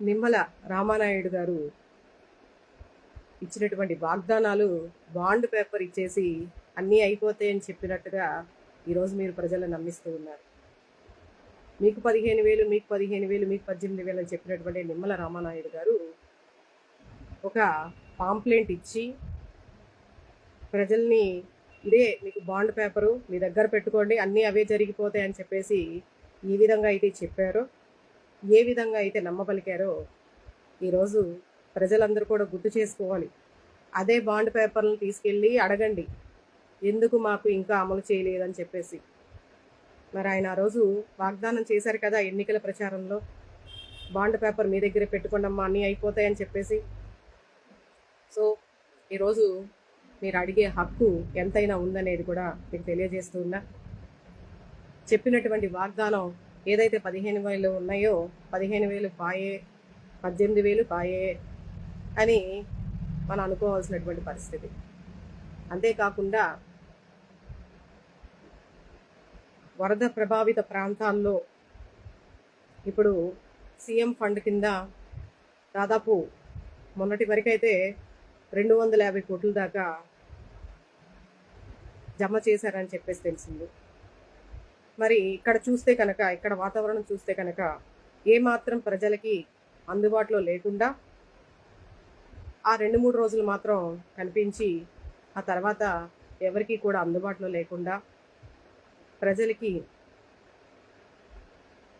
నిమ్మల రామానాయుడు గారు ఇచ్చినటువంటి వాగ్దానాలు బాండ్ పేపర్ ఇచ్చేసి అన్నీ అయిపోతాయని చెప్పినట్టుగా ఈరోజు మీరు ప్రజలను నమ్మిస్తూ ఉన్నారు. మీకు పదిహేను వేలు మీకు పదిహేను వేలు మీకు పద్దెనిమిది వేలు అని చెప్పినటువంటి నిమ్మల రామానాయుడు గారు ఒక పాంప్లెంట్ ఇచ్చి ప్రజల్ని ఇదే మీకు బాండ్ పేపరు మీ దగ్గర పెట్టుకోండి అన్నీ అవే జరిగిపోతాయి అని చెప్పేసి ఈ విధంగా అయితే చెప్పారో. ఏ విధంగా అయితే నమ్మబలికారో ఈరోజు ప్రజలందరూ కూడా గుర్తు చేసుకోవాలి. అదే బాండ్ పేపర్లను తీసుకెళ్ళి అడగండి. ఎందుకు మాకు ఇంకా అమలు చేయలేదని చెప్పేసి. మరి ఆయన ఆ రోజు వాగ్దానం చేశారు కదా ఎన్నికల ప్రచారంలో. బాండ్ పేపర్ మీ దగ్గరే పెట్టుకోండమ్మా అన్నీ అయిపోతాయని చెప్పేసి. సో ఈరోజు మీరు అడిగే హక్కు ఎంతైనా ఉందనేది కూడా మీకు తెలియజేస్తూ ఉన్నా. చెప్పినటువంటి వాగ్దానం ఏదైతే పదిహేను వేలు ఉన్నాయో పదిహేను వేలు పాయే పద్దెనిమిది వేలు పాయే అని మనం అనుకోవాల్సినటువంటి పరిస్థితి. అంతేకాకుండా వరద ప్రభావిత ప్రాంతాల్లో ఇప్పుడు సీఎం ఫండ్ కింద దాదాపు మొన్నటి వరకైతే రెండు వందల యాభై కోట్ల దాకా జమ చేశారని చెప్పేసి తెలిసింది. మరి ఇక్కడ చూస్తే కనుక ఇక్కడ వాతావరణం చూస్తే కనుక ఏమాత్రం ప్రజలకి అందుబాటులో లేకుండా ఆ రెండు మూడు రోజులు మాత్రం కనిపించి ఆ తర్వాత ఎవరికి కూడా అందుబాటులో లేకుండా ప్రజలకి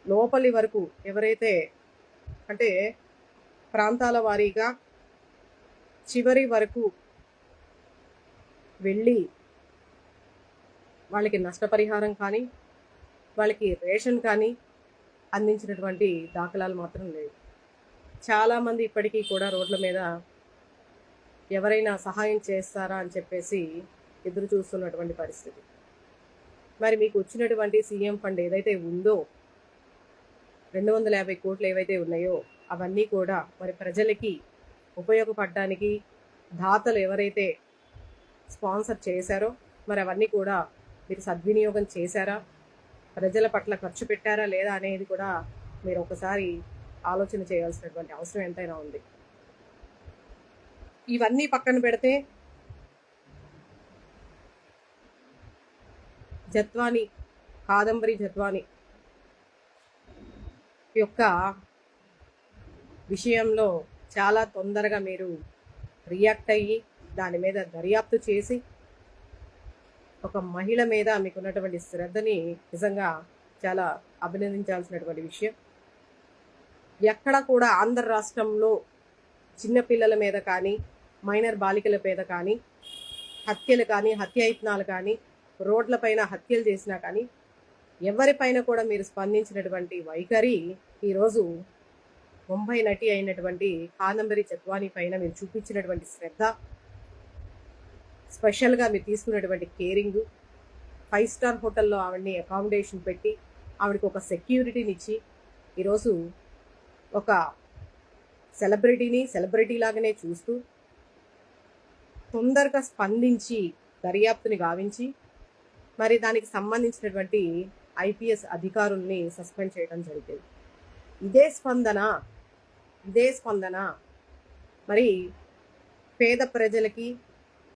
లోపలి వరకు ఎవరైతే అంటే ప్రాంతాల వారీగా చివరి వరకు వెళ్ళి వాళ్ళకి నష్టపరిహారం కానీ వాళ్ళకి రేషన్ కానీ అందించినటువంటి దాఖలాలు మాత్రం లేవు. చాలామంది ఇప్పటికీ కూడా రోడ్ల మీద ఎవరైనా సహాయం చేస్తారా అని చెప్పేసి ఎదురు చూస్తున్నటువంటి పరిస్థితి. మరి మీకు వచ్చినటువంటి సీఎం ఫండ్ ఏదైతే ఉందో రెండు వందల యాభై కోట్లు ఏవైతే ఉన్నాయో అవన్నీ కూడా మరి ప్రజలకి ఉపయోగపడడానికి దాతలు ఎవరైతే స్పాన్సర్ చేశారో మరి అవన్నీ కూడా మీరు సద్వినియోగం చేశారా? ప్రజల పట్ల ఖర్చు పెట్టారా లేదా అనేది కూడా మీరు ఒకసారి ఆలోచన చేయాల్సినటువంటి అవసరం ఎంతైనా ఉంది. ఇవన్నీ పక్కన పెడితే జత్వాని కాదంబరి జత్వాని యొక్క విషయంలో చాలా తొందరగా మీరు రియాక్ట్ అయ్యి దాని మీద దర్యాప్తు చేసి ఒక మహిళ మీద మీకు ఉన్నటువంటి శ్రద్ధని నిజంగా చాలా అభినందించాల్సినటువంటి విషయం. ఎక్కడ కూడా ఆంధ్ర రాష్ట్రంలో చిన్నపిల్లల మీద కానీ మైనర్ బాలికల మీద కానీ హత్యలు కానీ హత్యాయత్నాలు కానీ రోడ్లపైన హత్యలు చేసినా కానీ ఎవరిపైన కూడా మీరు స్పందించినటువంటి వైఖరి ఈరోజు ముంబై నటి అయినటువంటి కాదంబరి చత్వాని పైన మీరు చూపించినటువంటి శ్రద్ధ స్పెషల్గా మీరు తీసుకున్నటువంటి కేరింగ్ ఫైవ్ స్టార్ హోటల్లో ఆవిడని అకామిడేషన్ పెట్టి ఆవిడకి ఒక సెక్యూరిటీని ఇచ్చి ఈరోజు ఒక సెలబ్రిటీని సెలబ్రిటీ లాగానే చూస్తూ తొందరగా స్పందించి దర్యాప్తుని గావించి మరి దానికి సంబంధించినటువంటి ఐపీఎస్ అధికారుల్ని సస్పెండ్ చేయడం జరిగింది. ఇదే స్పందన ఇదే స్పందన మరి పేద ప్రజలకి